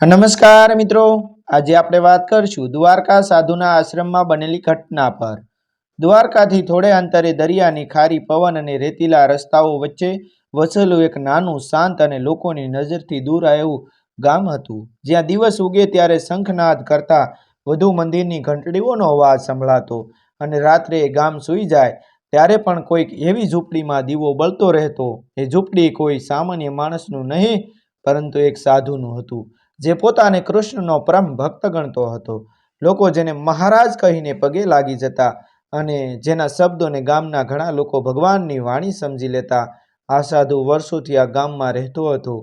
નમસ્કાર મિત્રો. આજે આપણે વાત કરશું દ્વારકા સાધુના આશ્રમમાં બનેલી ઘટના પર. દ્વારકાથી થોડે અંતરે દરિયાની ખારી પવન અને રેતીલા રસ્તાઓ વચ્ચે વસેલું એક નાનું, શાંત અને લોકોની નજરથી દૂર એવું ગામ હતું. જ્યાં દિવસ ઉગે ત્યારે શંખનાદ કરતા વધુ મંદિરની ઘંટડીઓનો અવાજ સંભળાતો અને રાત્રે ગામ સૂઈ જાય ત્યારે પણ કોઈક એવી ઝૂંપડીમાં દીવો બળતો રહેતો. એ ઝૂંપડી કોઈ સામાન્ય માણસનું નહીં, પરંતુ એક સાધુનું હતું. જે પોતાને કૃષ્ણનો પરમ ભક્ત ગણતો હતો. લોકો જેને મહારાજ કહીને પગે લાગી જતા અને જેના શબ્દોને ગામના ઘણા લોકો ભગવાનની વાણી સમજી લેતા આ સાધુ વર્ષોથી આ ગામમાં રહેતો હતો.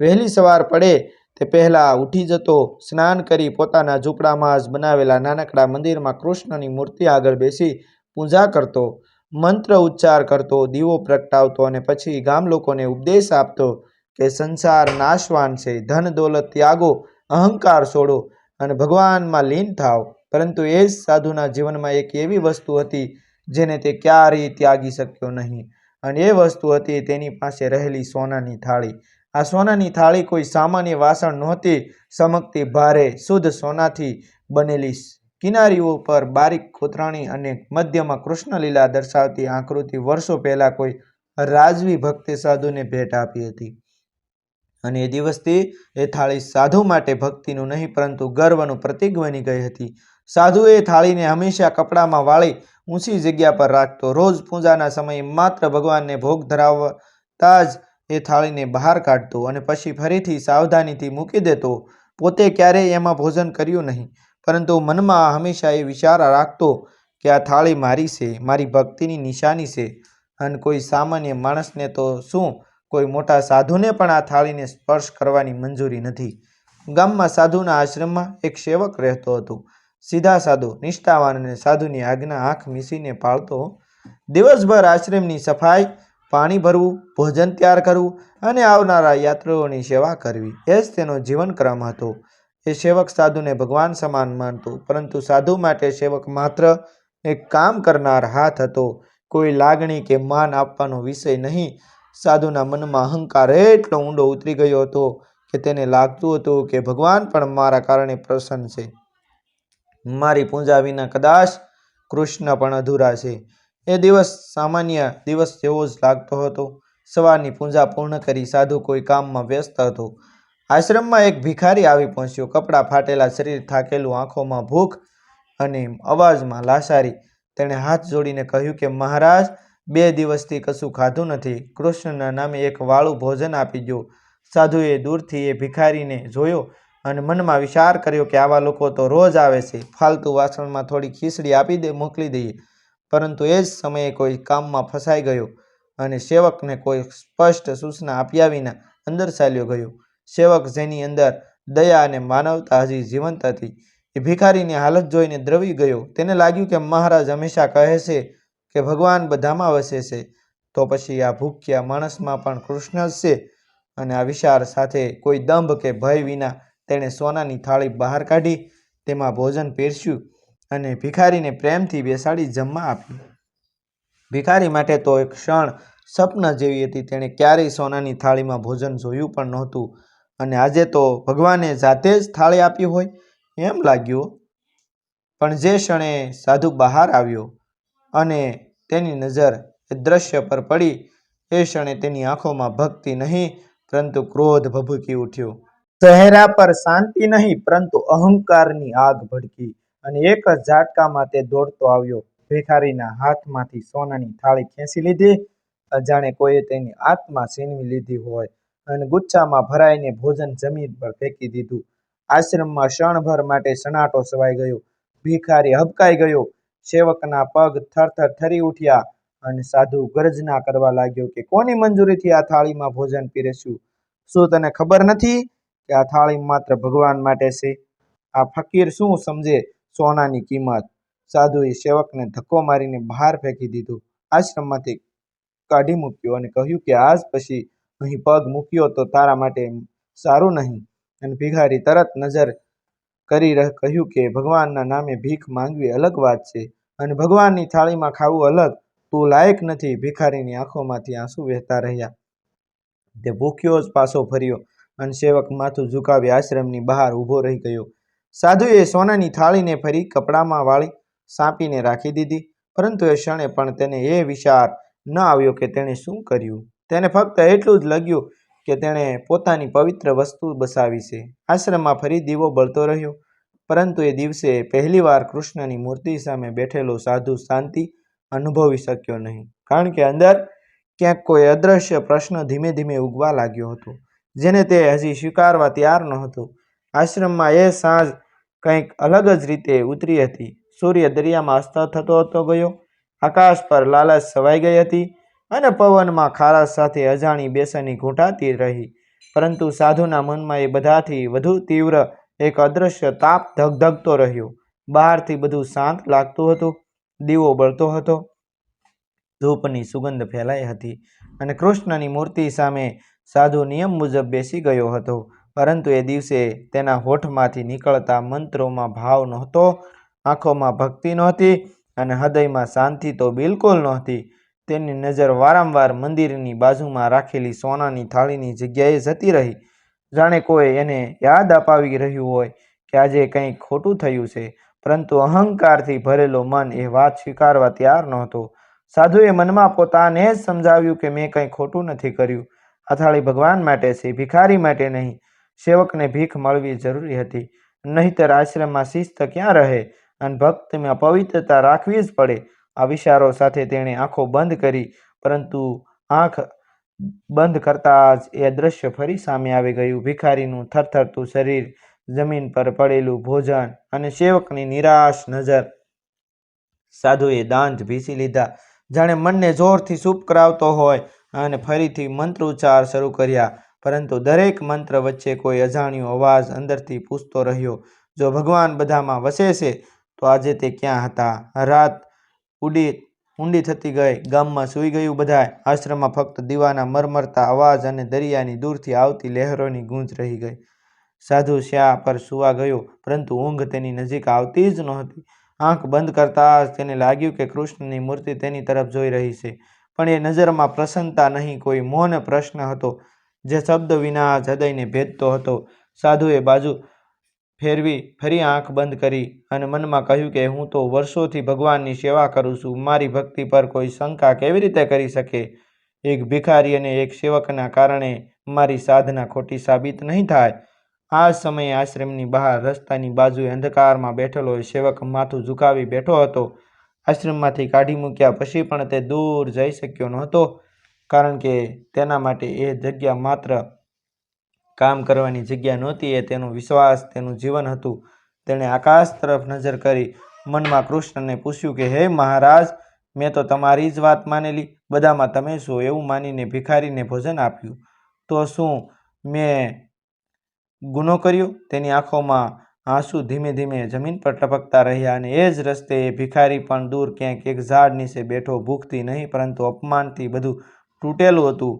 વહેલી સવાર પડે તે પહેલા ઉઠી જતો, સ્નાન કરી પોતાના ઝૂંપડામાં જ બનાવેલા નાનકડા મંદિરમાં કૃષ્ણની મૂર્તિ આગળ બેસી પૂજા કરતો, મંત્ર ઉચ્ચાર કરતો, દીવો પ્રગટાવતો અને પછી ગામ લોકોને ઉપદેશ આપતો. કે સંસાર નાશવાન છે. ધન, દોલત, ત્યાગો, અહંકાર છોડો અને ભગવાનમાં લીન થાવ. પરંતુ એ જ સાધુના જીવનમાં એક એવી વસ્તુ હતી જેને તે ક્યારેય ત્યાગી શક્યો નહીં. અને એ વસ્તુ હતી તેની પાસે રહેલી સોનાની થાળી. આ સોનાની થાળી કોઈ સામાન્ય વાસણ નહોતી ચમકતી ભારે, શુદ્ધ સોનાથી બનેલી કિનારીઓ પર બારીક કોતરાણી અને મધ્યમાં કૃષ્ણલીલા દર્શાવતી આકૃતિ વર્ષો પહેલાં કોઈ રાજવી ભક્તિ સાધુને ભેટ આપી હતી. અને એ દિવસથી એ થાળી સાધુ માટે ભક્તિનું નહીં, પરંતુ ગર્વનું પ્રતીક બની ગઈ હતી. સાધુએ થાળીને હંમેશા કપડામાં વાળી ઊંચી જગ્યા પર રાખતો, રોજ પૂજાના સમયે માત્ર ભગવાનને ભોગ ધરાવતા જ એ થાળીને બહાર કાઢતો અને પછી ફરીથી સાવધાનીથી મૂકી દેતો. પોતે ક્યારેય એમાં ભોજન કર્યું નહીં, પરંતુ મનમાં હંમેશા એ વિચાર રાખતો કે આ થાળી મારી છે, મારી ભક્તિની નિશાની છે. અને કોઈ સામાન્ય માણસને તો શું કોઈ મોટા સાધુને પણ આ થાળીને સ્પર્શ કરવાની મંજૂરી નથી. ગામમાં સાધુના આશ્રમમાં એક સેવક રહેતો હતો. સીધા સાધુ, નિષ્ઠાવાન અને સાધુની આજ્ઞા આંખ મીસીને પાળતો. દિવસભર આશ્રમની સફાઈ, પાણી ભરવું, ભોજન તૈયાર કરવું અને આવનારા યાત્રીઓની સેવા કરવી, એ જ તેનો જીવનક્રમ હતો. એ સેવક સાધુને ભગવાન સમાન માનતો, પરંતુ સાધુ માટે સેવક માત્ર એક કામ કરનાર હાથ હતો. કોઈ લાગણી કે માન આપવાનો વિષય નહીં. સાધુના મનમાં અહંકાર એટલો ઊંડો ઉતરી ગયો હતો કે તેને લાગતું હતું કે ભગવાન પણ મારા કારણે પ્રસન્ન છે. મારી પૂજા વિના કદાચ કૃષ્ણ પણ અધૂરા છે. એ દિવસ સામાન્ય દિવસ જેવો જ લાગતો હતો. સવારની પૂજા પૂર્ણ કરી સાધુ કોઈ કામમાં વ્યસ્ત હતો. આશ્રમમાં એક ભિખારી આવી પહોંચ્યો. કપડાં ફાટેલા શરીર થાકેલું આંખોમાં ભૂખ અને અવાજમાં લાસારી. તેણે હાથ જોડીને કહ્યું કે મહારાજ બે દિવસથી કશું ખાધું નથી. કૃષ્ણના નામે એક વાળું ભોજન આપી દો સાધુએ દૂરથી એ ભિખારીને જોયો અને મનમાં વિચાર કર્યો કે આવા લોકો તો રોજ આવે છે. ફાલતુ વાસણમાં થોડી ખીચડી આપી દે, મોકલી દઈએ. પરંતુ એ જ સમયે કોઈ કામમાં ફસાઈ ગયો અને સેવકને કોઈ સ્પષ્ટ સૂચના આપ્યા વિના અંદર ચાલ્યો ગયો. સેવક જેની અંદર દયા અને માનવતા હજી જીવંત હતી. એ ભિખારીની હાલત જોઈને દ્રવી ગયો. તેને લાગ્યું કે મહારાજ હંમેશા કહે છે કે ભગવાન બધામાં વસે છે, તો પછી આ ભૂખ્યા માણસમાં પણ કૃષ્ણ જ છે. અને આ વિચાર સાથે કોઈ દંભ કે ભય વિના તેણે સોનાની થાળી બહાર કાઢી, તેમાં ભોજન પીરસ્યું અને ભિખારીને પ્રેમથી બેસાડી જમવા આપ્યું ભિખારી માટે તો એક ક્ષણ સ્વપ્ન જેવી હતી, તેણે ક્યારેય સોનાની થાળીમાં ભોજન જોયું પણ નહોતું. અને આજે તો ભગવાને જાતે જ થાળી આપી હોય, એમ લાગ્યું. પણ જે ક્ષણે સાધુ બહાર આવ્યો અને તેની નજર એ દ્રશ્ય પર પડી. એ ક્ષણે તેની આંખોમાં ભક્તિ નહીં, પરંતુ ક્રોધ ભભૂકી ઉઠ્યો. ચહેરા પર શાંતિ નહીં, પરંતુ અહંકારની આગ ભડકી અને એક જ ઝાટકામાં તે દોડતો આવ્યો. ભિખારીના હાથમાંથી સોનાની થાળી ખેંચી લીધી. જાણે કોઈએ તેની આત્મા છીનવી લીધી હોય અને ગુચ્છામાં ભરાઈને ભોજન જમીન પર ફેંકી દીધું. આશ્રમમાં ક્ષણભર માટે સનાટો સવાઈ ગયો. ભિખારી હબકાઈ ગયો. સેવકના પગ થરથર થરી ઉઠ્યા અને સાધુ ગર્જના કરવા લાગ્યો કે કોની મંજૂરીથી આ થાળીમાં ભોજન પીરસ્યું? શું તને ખબર નથી કે આ થાળી માત્ર ભગવાન માટે છે? આ ફકીર શું સમજે સોનાની કિંમત? સાધુએ સેવકને ધક્કો મારીને બહાર ફેંકી દીધું. આશ્રમમાંથી કાઢી મૂક્યો અને કહ્યું કે આજ પછી અહીં પગ મૂક્યો તો તારા માટે સારું નહીં. અને ભિખારી તરત નજર કરી રહ- કહ્યું કે, ભગવાનના નામે ભીખ માંગવી અલગ વાત છે અને ભગવાનની થાળીમાં ખાવું અલગ. તું લાયક નથી. ભિખારીની આંખોમાંથી આંસુ વહેતા રહ્યા. તે ભૂખ્યો જ પાછો ફર્યો અને સેવક માથું ઝુકાવી આશ્રમની બહાર ઊભો રહી ગયો. સાધુએ સોનાની થાળીને ફરી કપડામાં વાળી સાંપીને રાખી દીધી, પરંતુ એ ક્ષણે પણ તેને એ વિચાર ન આવ્યો કે તેણે શું કર્યું. તેને ફક્ત એટલું જ લાગ્યું કે તેણે પોતાની પવિત્ર વસ્તુ બસાવી છે. આશ્રમમાં ફરી દીવો બળતો રહ્યો. પરંતુ એ દિવસે પહેલીવાર કૃષ્ણની મૂર્તિ સામે બેઠેલો સાધુ શાંતિ અનુભવી શક્યો નહીં. કારણ કે અંદર ક્યાંક કોઈ અદૃશ્ય પ્રશ્ન ધીમે ધીમે ઉગવા લાગ્યો હતો, જેને તે હજી સ્વીકારવા તૈયાર નહોતો. આશ્રમમાં એ સાંજ કંઈક અલગ જ રીતે ઉતરી હતી. સૂર્ય દરિયામાં અસ્ત થતો હતો ગયો. આકાશ પર લાલચ છવાઈ ગઈ હતી. અને પવનમાં ખારાશ સાથે અજાણી બેસની ઘૂંટાતી રહી. પરંતુ સાધુના મનમાં એ બધાથી વધુ તીવ્ર એક અદૃશ્ય તાપ ધગધગતો રહ્યો. બહારથી બધું શાંત લાગતું હતું. દીવો બળતો હતો. ધૂપની સુગંધ ફેલાઈ હતી અને કૃષ્ણની મૂર્તિ સામે સાધુ નિયમ મુજબ બેસી ગયો હતો. પરંતુ એ દિવસે તેના હોઠમાંથી નીકળતા મંત્રોમાં ભાવ નહોતો, આંખોમાં ભક્તિ નહોતી અને હૃદયમાં શાંતિ તો બિલકુલ નહોતી. તેની નજર વારંવાર મંદિરની બાજુમાં રાખેલી સોનાની થાળીની જગ્યાએ જતી રહી. જાણે કોઈ એને યાદ અપાવી રહ્યું હોય કે આજે કંઈક ખોટું થયું છે, પરંતુ અહંકારથી ભરેલો મન એ વાત સ્વીકારવા તૈયાર નહોતો. સાધુએ મનમાં પોતાને જ સમજાવ્યું કે મેં કંઈ ખોટું નથી કર્યું. આ થાળી ભગવાન માટે છે, ભિખારી માટે નહીં. સેવકને ભીખ મળવી જરૂરી હતી. નહીંતર આશ્રમમાં શિસ્ત ક્યાં રહે? અને ભક્તમાં પવિત્રતા રાખવી જ પડે. આ વિચારો સાથે તેણે આંખો બંધ કરી, પરંતુ આંખ બંધ કરતાં જ એ દ્રશ્ય ફરી સામે આવી ગયું. ભિખારીનું થરથરતું શરીર, જમીન પર પડેલું ભોજન અને સેવકની નિરાશ નજર. સાધુએ દાંત ભીસી લીધા. જાણે મનને જોરથી સૂપ કરાવતો હોય અને ફરીથી મંત્રોચ્ચાર શરૂ કર્યા. પરંતુ દરેક મંત્ર વચ્ચે કોઈ અજાણ્યો અવાજ અંદરથી પૂછતો રહ્યો. જો ભગવાન બધામાં વસે છે, તો આજે તે ક્યાં હતા? રાત ઉડી, ઊંડી થતી ગઈ. ગામમાં સૂઈ ગયું બધાય. આશ્રમમાં ફક્ત દીવાના મરમરતા અવાજ અને દરિયાની દૂરથી આવતી લહેરોની ગૂંજ રહી ગઈ. સાધુ શ્યા પર સૂવા ગયો, પરંતુ ઊંઘ તેની નજીક આવતી જ નહોતી. આંખ બંધ કરતાં જ તેને લાગ્યું કે કૃષ્ણની મૂર્તિ તેની તરફ જોઈ રહી છે. પણ એ નજરમાં પ્રસન્નતા નહીં, કોઈ મૌન પ્રશ્ન હતો, જે શબ્દ વિના જ હૃદયને ભેદતો હતો. સાધુએ બાજુ ફેરવી ફરી આંખ બંધ કરી અને મનમાં કહ્યું કે હું તો વર્ષોથી ભગવાનની સેવા કરું છું, મારી ભક્તિ પર કોઈ શંકા કેવી રીતે કરી શકે? એક ભિખારી અને એક સેવકના કારણે મારી સાધના ખોટી સાબિત નહીં થાય. આ સમયે આશ્રમની બહાર રસ્તાની બાજુએ અંધકારમાં બેઠેલો સેવક માથું ઝુકાવી બેઠો હતો. આશ્રમમાંથી કાઢી મૂક્યા પછી પણ તે દૂર જઈ શક્યો નહોતો, કારણ કે તેના માટે એ જગ્યા માત્ર કામ કરવાની જગ્યા નહોતી, એ તેનો વિશ્વાસ, તેનું જીવન હતું. તેણે આકાશ તરફ નજર કરી, મનમાં કૃષ્ણને પૂછ્યું કે, હે મહારાજ, મેં તો તમારી જ વાત માનેલી, બધામાં તમે શું એવું માનીને ભિખારીને ભોજન આપ્યું. તો શું મેં ગુનો કર્યો? તેની આંખોમાં આંસુ ધીમે ધીમે જમીન પર ટપકતા રહ્યા અને એ જ રસ્તે એ ભિખારી પણ દૂર ક્યાંક એક ઝાડ નીચે બેઠો ભૂખથી નહીં, પરંતુ અપમાનથી બધું તૂટેલું હતું.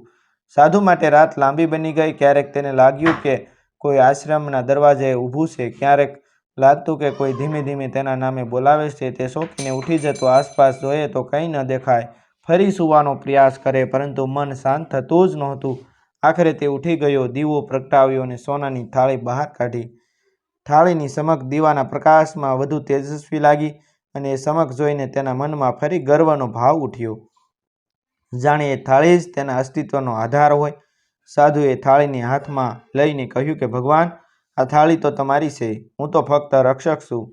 સાધુ માટે રાત લાંબી બની ગઈ. ક્યારેક તેને લાગ્યું કે કોઈ આશ્રમના દરવાજે ઊભું છે. ક્યારેક લાગતું કે કોઈ ધીમે ધીમે તેના નામે બોલાવે છે. તે શોખીને ઉઠી જતો આસપાસ જોઈએ તો કંઈ ન દેખાય. ફરી સૂવાનો પ્રયાસ કરે, પરંતુ મન શાંત થતું જ નહોતું. આખરે તે ઉઠી ગયો, દીવો પ્રગટાવ્યો અને સોનાની થાળી બહાર કાઢી. થાળીની સમક દીવાના પ્રકાશમાં વધુ તેજસ્વી લાગી અને એ સમક જોઈને તેના મનમાં ફરી ગર્વનો ભાવ ઉઠ્યો. જાણે એ થાળી જ તેના અસ્તિત્વનો આધાર હોય. સાધુએ થાળીને હાથમાં લઈને કહ્યું કે, ભગવાન, આ થાળી તો તમારી છે. હું તો ફક્ત રક્ષક છું.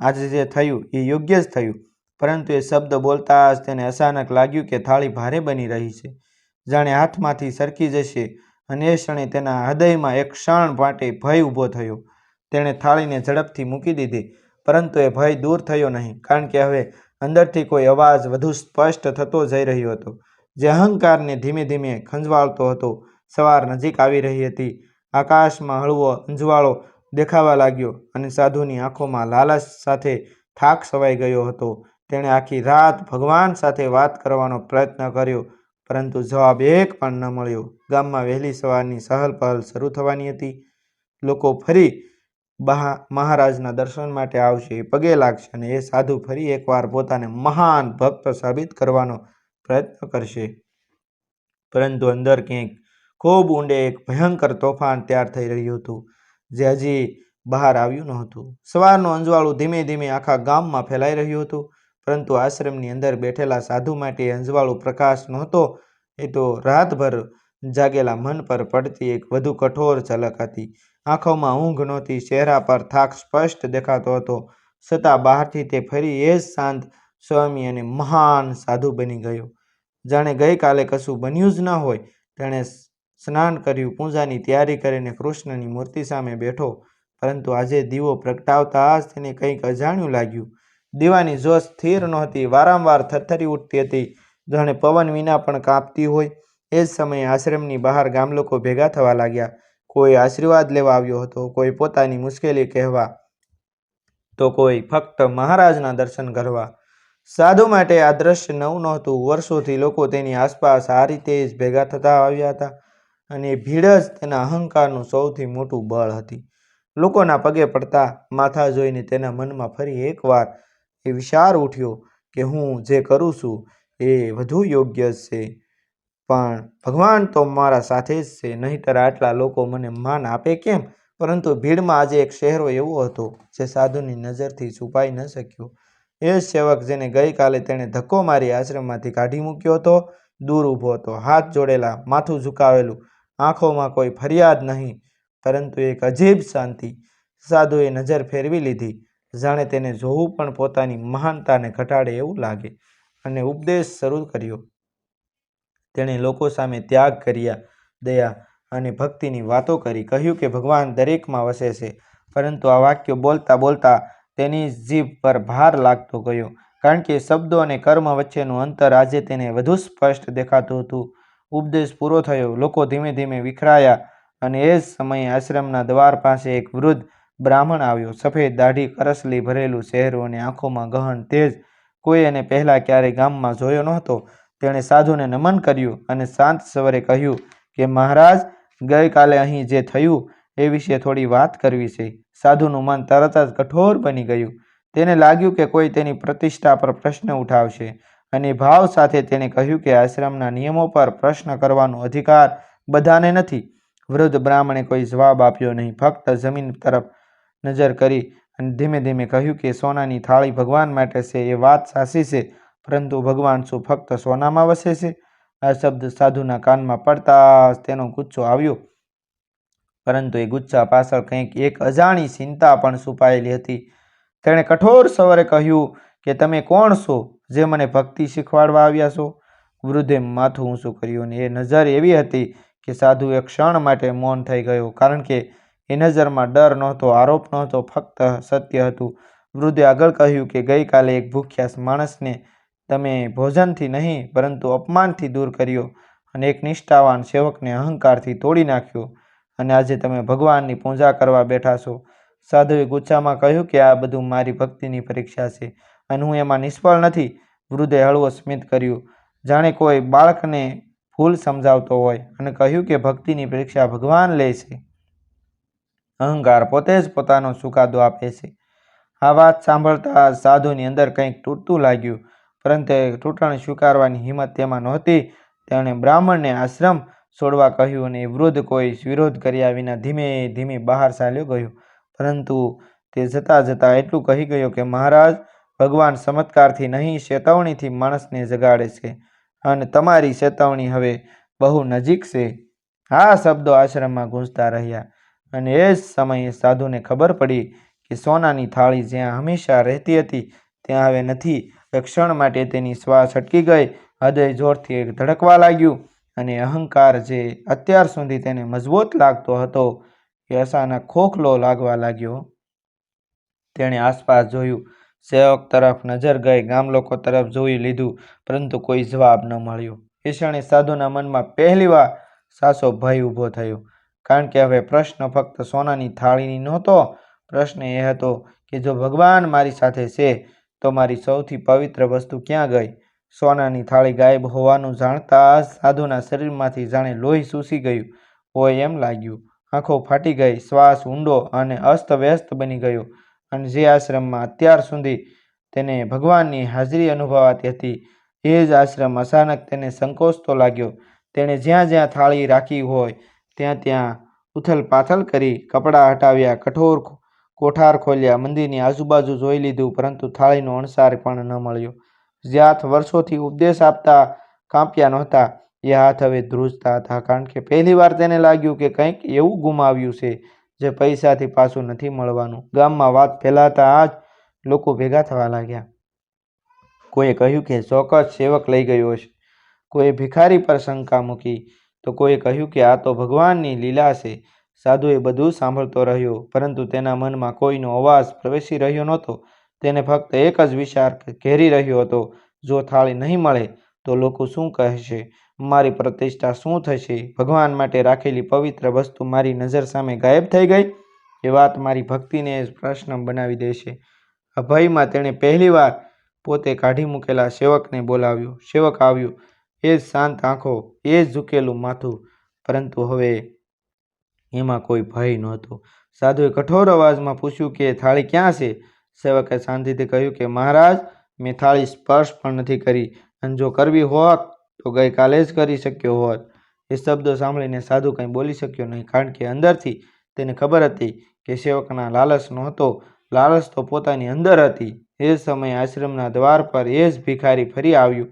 આજે જે થયું એ યોગ્ય જ થયું. પરંતુ એ શબ્દ બોલતા જ તેને અચાનક લાગ્યું કે થાળી ભારે બની રહી છે. જાણે હાથમાંથી સરકી જશે અને એ ક્ષણે તેના હૃદયમાં એક ક્ષણ માટે ભય ઊભો થયો. તેણે થાળીને ઝડપથી મૂકી દીધી, પરંતુ એ ભય દૂર થયો નહીં, કારણ કે હવે અંદરથી કોઈ અવાજ વધુ સ્પષ્ટ થતો જઈ રહ્યો હતો. જે અહંકારને ધીમે ધીમે ખંજવાળતો હતો. સવાર નજીક આવી રહી હતી. આકાશમાં હળવો અંજવાળો દેખાવા લાગ્યો અને સાધુની આંખોમાં લાલચ સાથે થાક સવાઈ ગયો હતો. તેણે આખી રાત ભગવાન સાથે વાત કરવાનો પ્રયત્ન કર્યો, પરંતુ જવાબ એક પણ ન મળ્યો. ગામમાં વહેલી સવારની સહલ પહલ શરૂ થવાની હતી. લોકો ફરી મહારાજના દર્શન માટે આવશે પગે લાગશે અને એ સાધુ ફરી એકવાર પોતાને મહાન ભક્ત સાબિત કરવાનો પ્રયત્ન કરશે. પરંતુ અંદર ક્યાંક ખૂબ ઊંડે એક ભયંકર તોફાન તૈયાર થઈ રહ્યું હતું, જે હજી બહાર આવ્યું નહોતું. સવારનું અંજવાળું ધીમે ધીમે આખા ગામમાં ફેલાઈ રહ્યું હતું, પરંતુ આશ્રમની અંદર બેઠેલા સાધુ માટે અંજવાળું પ્રકાશ નહોતો, એ તો રાતભર જાગેલા મન પર પડતી એક વધુ કઠોર ઝલક હતી. આંખોમાં ઊંઘ નહોતી, ચહેરા પર થાક સ્પષ્ટ દેખાતો હતો, છતાં બહારથી તે ફરી એ જ શાંત, સ્વામી અને મહાન સાધુ બની ગયો. જાણે ગઈકાલે કશું બન્યું જ ન હોય. તેણે સ્નાન કર્યું, પૂજાની તૈયારી કરીને કૃષ્ણની મૂર્તિ સામે બેઠો. પરંતુ આજે દીવો પ્રગટાવતા જ તેને કંઈક અજાણ્યું લાગ્યું. દીવાની જોશ સ્થિર નહોતી, વારંવાર થરથરી ઉઠતી હતી. જાણે પવન વિના પણ કાપતી હોય. એ જ સમયે આશ્રમની બહાર ગામલોકો ભેગા થવા લાગ્યા. કોઈ આશીર્વાદ લેવા આવ્યો હતો, કોઈ પોતાની મુશ્કેલી કહેવા. તો કોઈ ફક્ત મહારાજના દર્શન કરવા. સાધુ માટે આ દ્રશ્ય નવું નહોતું. વર્ષોથી લોકો તેની આસપાસ આ રીતે જ ભેગા થતા આવ્યા હતા અને ભીડ જ તેના અહંકારનું સૌથી મોટું બળ હતી. લોકોના પગે પડતા માથા જોઈને તેના મનમાં ફરી એકવાર એ વિચાર ઉઠ્યો કે હું જે કરું છું એ વધુ યોગ્ય છે. પણ ભગવાન તો મારા સાથે જ છે, નહીંતર આટલા લોકો મને માન આપે કેમ? પરંતુ ભીડમાં આજે એક શહેરો એવો હતો જે સાધુની નજરથી છુપાઈ ન શક્યો. એ સેવક જેને ગઈકાલે તેણે ધક્કો મારી આશ્રમમાંથી કાઢી મૂક્યો હતો, દૂર ઊભો હતો, હાથ જોડેલા, માથું ઝુકાવેલું, આંખોમાં કોઈ ફરિયાદ નહીં, પરંતુ એક અજીબ શાંતિ, સાધુએ નજર ફેરવી લીધી. જાણે તેને જોવું પણ પોતાની મહાનતાને ઘટાડે એવું લાગે, અને ઉપદેશ શરૂ કર્યો. તેણે લોકો સામે ત્યાગ કર્યા, દયા અને ભક્તિની વાતો કરી, કહ્યું કે ભગવાન દરેકમાં વસે છે, પરંતુ આ વાક્યો બોલતા બોલતા તેની જીભ પર ભાર લાગતો ગયો, કારણ કે શબ્દો અને કર્મ વચ્ચેનું અંતર આજે તેને વધુ સ્પષ્ટ દેખાતું હતું. ઉપદેશ પૂરો થયો. લોકો ધીમે ધીમે વિખરાયા અને એ જ સમયે આશ્રમના દ્વાર પાસે એક વૃદ્ધ બ્રાહ્મણ આવ્યો. સફેદ દાઢી, કરસલી ભરેલું ચહેરું અને આંખોમાં ગહન તેજ. કોઈ એને પહેલાં ક્યારેય ગામમાં જોયો નહોતો. તેણે સાધુને નમન કર્યું અને શાંત સ્વરે કહ્યું કે, મહારાજ, ગઈકાલે અહીં જે થયું, એ વિશે થોડી વાત કરવી છે. સાધુનું મન તરત જ કઠોર બની ગયું. તેને લાગ્યું કે કોઈ તેની પ્રતિષ્ઠા પર પ્રશ્ન ઉઠાવશે અને ભાવ સાથે તેણે કહ્યું કે આશ્રમના નિયમો પર પ્રશ્ન કરવાનો અધિકાર બધાને નથી. વૃદ્ધ બ્રાહ્મણે કોઈ જવાબ આપ્યો નહીં. ફક્ત જમીન તરફ નજર કરી અને ધીમે ધીમે કહ્યું કે સોનાની થાળી ભગવાન માટે છે, એ વાત સાચી છે, પરંતુ ભગવાન શું ફક્ત સોનામાં વસે છે? આ શબ્દ સાધુના કાનમાં પડતા તેનો ગુસ્સો આવ્યો. પરંતુ એ ગુસ્સા પાછળ કંઈક એક અજાણી ચિંતા પણ છુપાયેલી હતી. તેણે કઠોર સવારે કહ્યું કે, તમે કોણ છો જે મને ભક્તિ શીખવાડવા આવ્યા છો? વૃદ્ધે માથું ઊંચું કર્યું અને એ નજર એવી હતી કે સાધુ એક ક્ષણ માટે મૌન થઈ ગયો, કારણ કે એ નજરમાં ડર નહોતો, આરોપ નહોતો, ફક્ત સત્ય હતું. વૃદ્ધે આગળ કહ્યું કે, ગઈકાલે એક ભૂખ્યા માણસને તમે ભોજનથી નહીં, પરંતુ અપમાનથી દૂર કર્યો અને એક નિષ્ઠાવાન સેવકને અહંકારથી તોડી નાખ્યો. અને આજે તમે ભગવાનની પૂજા કરવા બેઠા છો. સાધુએ ગુચ્છામાં કહ્યું કે આ બધું મારી ભક્તિની પરીક્ષા છે અને હું એમાં નિષ્ફળ નથી. વૃદ્ધે હળવો સ્મિત કર્યું. જાણે કોઈ બાળકને ભૂલ સમજાવતો હોય અને કહ્યું કે ભક્તિની પરીક્ષા ભગવાન લે છે. અહંકાર પોતે જ પોતાનો ચુકાદો આપે છે. આ વાત સાંભળતા સાધુની અંદર કંઈક તૂટતું લાગ્યું. પરંતુ તૂટણ સ્વીકારવાની હિંમત તેમાં નહોતી. તેણે બ્રાહ્મણને આશ્રમ છોડવા કહ્યું અને વૃદ્ધ કોઈ વિરોધ કર્યા વિના ધીમે ધીમે બહાર ચાલ્યો ગયો. પરંતુ તે જતાં જતાં એટલું કહી ગયો કે, મહારાજ, ભગવાન ચમત્કારથી નહીં, ચેતવણીથી માણસને જગાડે છે અને તમારી ચેતવણી હવે બહુ નજીક છે. આ શબ્દો આશ્રમમાં ગૂંજતા રહ્યા અને એ જ સમયે સાધુને ખબર પડી કે સોનાની થાળી જ્યાં હંમેશા રહેતી હતી, ત્યાં હવે નથી. ક્ષણ માટે તેની શ્વાસ અટકી ગઈ. હૃદય જોરથી ધડકવા લાગ્યું. અને અહંકાર જે અત્યાર સુધી તેને મજબૂત લાગતો હતો, એ અસાના ખોખલો લાગવા લાગ્યો. તેણે આસપાસ જોયું, સેવક તરફ નજર ગઈ, ગામ લોકો તરફ જોઈ લીધું, પરંતુ કોઈ જવાબ ન મળ્યો. ક્ષણે સાધુના મનમાં પહેલીવાર સાસો ભય ઊભો થયો, કારણ કે હવે પ્રશ્ન ફક્ત સોનાની થાળીની નહોતો. પ્રશ્ન એ હતો કે જો ભગવાન મારી સાથે છે, તો મારી સૌથી પવિત્ર વસ્તુ ક્યાં ગઈ? સોનાની થાળી ગાયબ હોવાનું જાણતા સાધુના શરીરમાંથી જાણે લોહી સૂસી ગયું. હોય એમ લાગ્યું. આંખો ફાટી ગઈ, શ્વાસ ઊંડો અને અસ્તવ્યસ્ત બની ગયો અને જે આશ્રમમાં અત્યાર સુધી તેને ભગવાનની હાજરી અનુભવાતી હતી, એ જ આશ્રમ અચાનક તેને સંકોચતો લાગ્યો. તેણે જ્યાં જ્યાં થાળી રાખી હોય, ત્યાં ત્યાં ઉથલ પાથલ કરી કપડાં હટાવ્યા, કઠોર કોઠાર ખોલ્યા, મંદિરની આજુબાજુ જોઈ લીધું, પરંતુ થાળીનો અણસાર પણ ન મળ્યો. જે હાથ વર્ષોથી ઉપદેશ આપતા કાંપ્યા નહોતા, એ હાથ હવે ધ્રુજતા હતા. કારણ કે પહેલીવાર તેને લાગ્યું કે કંઈક એવું ગુમાવ્યું છે જે પૈસાથી પાછું નથી મળવાનું. ગામમાં વાત ફેલાતા આ જ લોકો ભેગા થવા લાગ્યા. કોઈએ કહ્યું કે ચોક્કસ સેવક લઈ ગયો છે. કોઈએ ભિખારી પર શંકા મૂકી. તો કોઈએ કહ્યું કે આ તો ભગવાનની લીલા છે. સાધુએ બધું સાંભળતો રહ્યો, પરંતુ તેના મનમાં કોઈનો અવાજ પ્રવેશી રહ્યો નહોતો. તેને ફક્ત એક જ વિચાર ઘેરી રહ્યો હતો, જો થાળી નહીં મળે, તો લોકો શું કહેશે? મારી પ્રતિષ્ઠા શું થશે? ભગવાન માટે રાખેલી પવિત્ર વસ્તુ મારી નજર સામે ગાયબ થઈ ગઈ એ વાત મારી ભક્તિને પ્રશ્ન બનાવી દેશે આ ભયમાં તેણે પહેલીવાર પોતે કાઢી મૂકેલા સેવકને બોલાવ્યો. સેવક આવ્યો. એ જ શાંત આંખો, એ જ ઝૂકેલું માથું. પરંતુ હવે એમાં કોઈ ભય નહોતો. સાધુએ કઠોર અવાજમાં પૂછ્યું કે થાળી ક્યાં છે? સેવકે શાંતિથી કહ્યું કે, મહારાજ, મેં થાળી સ્પર્શ પણ નથી કરી અને જો કરવી હોત તો ગઈકાલે જ કરી શક્યો હોત. એ શબ્દો સાંભળીને સાધુ કંઈ બોલી શક્યો નહીં, કારણ કે અંદરથી તેને ખબર હતી કે સેવકના લાલચ નહોતો, લાલચ તો પોતાની અંદર હતી. એ સમયે આશ્રમના દ્વાર પર એ જ ભિખારી ફરી આવ્યું.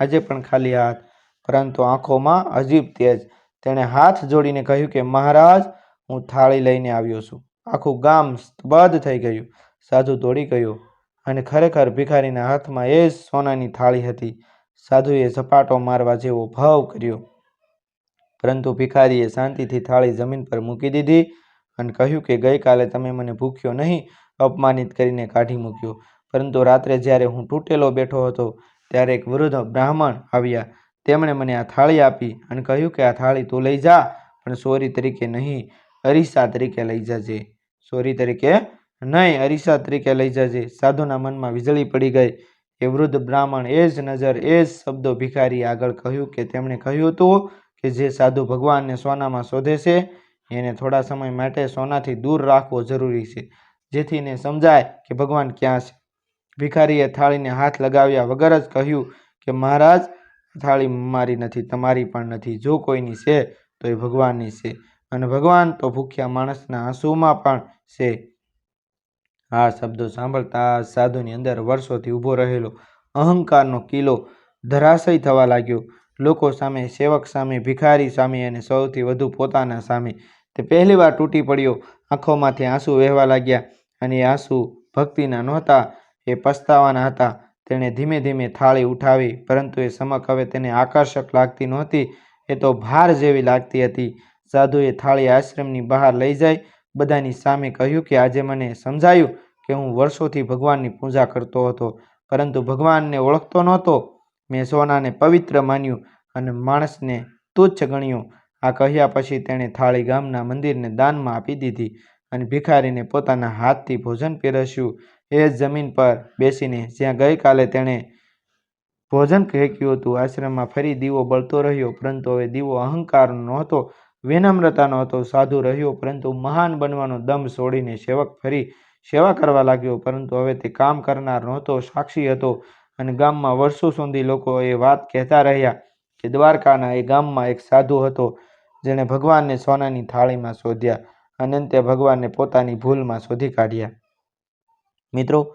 આજે પણ ખાલી હાથ, પરંતુ આંખોમાં અજીબ તેજ. તેણે હાથ જોડીને કહ્યું કે, મહારાજ, હું થાળી લઈને આવ્યો છું. આખું ગામ સ્તબ્ધ થઈ ગયું. સાધુ દોડી ગયો અને ખરેખર ભિખારીના હાથમાં એ જ સોનાની થાળી હતી. સાધુએ ઝપાટો મારવા જેવો ભાવ કર્યો. પરંતુ ભિખારીએ શાંતિથી થાળી જમીન પર મૂકી દીધી અને કહ્યું કે ગઈકાલે તમે મને ભૂખ્યો નહીં, અપમાનિત કરીને કાઢી મૂક્યો. પરંતુ રાત્રે જ્યારે હું તૂટેલો બેઠો હતો, ત્યારે એક વૃદ્ધ બ્રાહ્મણ આવ્યા. તેમણે મને આ થાળી આપી અને કહ્યું કે આ થાળી તું લઈ જા, પણ સોરી તરીકે નહીં, અરીસા તરીકે લઈ જજે. સોરી તરીકે નહીં, અરીસા તરીકે લઈ જજે. સાધુના મનમાં વીજળી પડી ગઈ. એ વૃદ્ધ બ્રાહ્મણ એ જ નજર, એ જ શબ્દો ભિખારી આગળ કહ્યું કે તેમણે કહ્યું હતું કે જે સાધુ ભગવાનને સોનામાં શોધે છે, એને થોડા સમય માટે સોનાથી દૂર રાખવો જરૂરી છે, જેથી એને સમજાય કે ભગવાન ક્યાં છે. ભિખારીએ થાળીને હાથ લગાવ્યા વગર જ કહ્યું કે, મહારાજ, થાળી મારી નથી, તમારી પણ નથી. જો કોઈની છે, તો એ ભગવાનની છે. અને ભગવાન તો ભૂખ્યા માણસના આંસુમાં પણ છે. આ શબ્દો સાંભળતા સાધુની અંદર વર્ષોથી ઊભો રહેલો અહંકારનો કિલ્લો ધરાશય થવા લાગ્યો. લોકો સામે સેવક સામે, ભિખારી સામે અને સૌથી વધુ પોતાના સામે તે પહેલીવાર તૂટી પડ્યો. આંખોમાંથી આંસુ વહેવા લાગ્યા અને આંસુ ભક્તિના નહોતા, એ પસ્તાવાના હતા. તેણે ધીમે ધીમે થાળી ઉઠાવી, પરંતુ એ સમક હવે તેને આકર્ષક લાગતી નહોતી. એ તો ભાર જેવી લાગતી હતી. સાધુએ થાળી આશ્રમની બહાર લઈ જાય બધાની સામે કહ્યું કે આજે મને સમજાયું કે હું વર્ષોથી ભગવાનની પૂજા કરતો હતો, પરંતુ ભગવાનને ઓળખતો નહોતો. મેં સોનાને પવિત્ર માન્યું અને માણસને તુચ્છ ગણ્યો. આ કહ્યા પછી તેણે થાળી ગામના મંદિરને દાનમાં આપી દીધી અને ભિખારીને પોતાના હાથથી ભોજન પીરસ્યું. એ જ જમીન પર બેસીને જ્યાં ગઈકાલે તેણે ભોજન ફેંક્યું હતું, આશ્રમમાં ફરી દીવો બળતો રહ્યો, પરંતુ હવે દીવો અહંકાર નહોતો વિનમ્રતાનો હતો, સાધુ રહ્યો, પરંતુ મહાન બનવાનો દમ છોડીને સેવક ફરી સેવા કરવા લાગ્યો, પરંતુ હવે તે કામ કરનાર નહોતો, સાક્ષી હતો અને ગામમાં વર્ષો સુધી લોકો એ વાત કહેતા રહ્યા કે દ્વારકાના એ ગામમાં એક સાધુ હતો, જેણે ભગવાનને સોનાની થાળીમાં શોધ્યા અને અંતે ભગવાનને પોતાની ભૂલમાં શોધી કાઢ્યા. મિત્રો,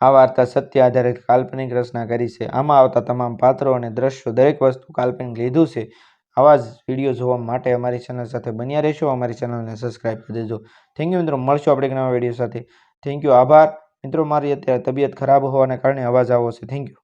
આ વાર્તા સત્ય આધારિત કાલ્પનિક રચના કરી છે. આમાં આવતા તમામ પાત્રો અને દ્રશ્યો દરેક વસ્તુ કાલ્પનિક લીધું છે. આવા જ વીડિયો જોવા માટે અમારી ચેનલ સાથે બન્યા રહેશો. અમારી ચેનલને સબસ્ક્રાઈબ કરી દેજો. થેન્ક યુ મિત્રો. મળશું આપણે એક નવા વીડિયો સાથે. થેન્ક યુ આભાર. મિત્રો, મારી અત્યારે તબિયત ખરાબ હોવાને કારણે અવાજ આવો છે. Thank you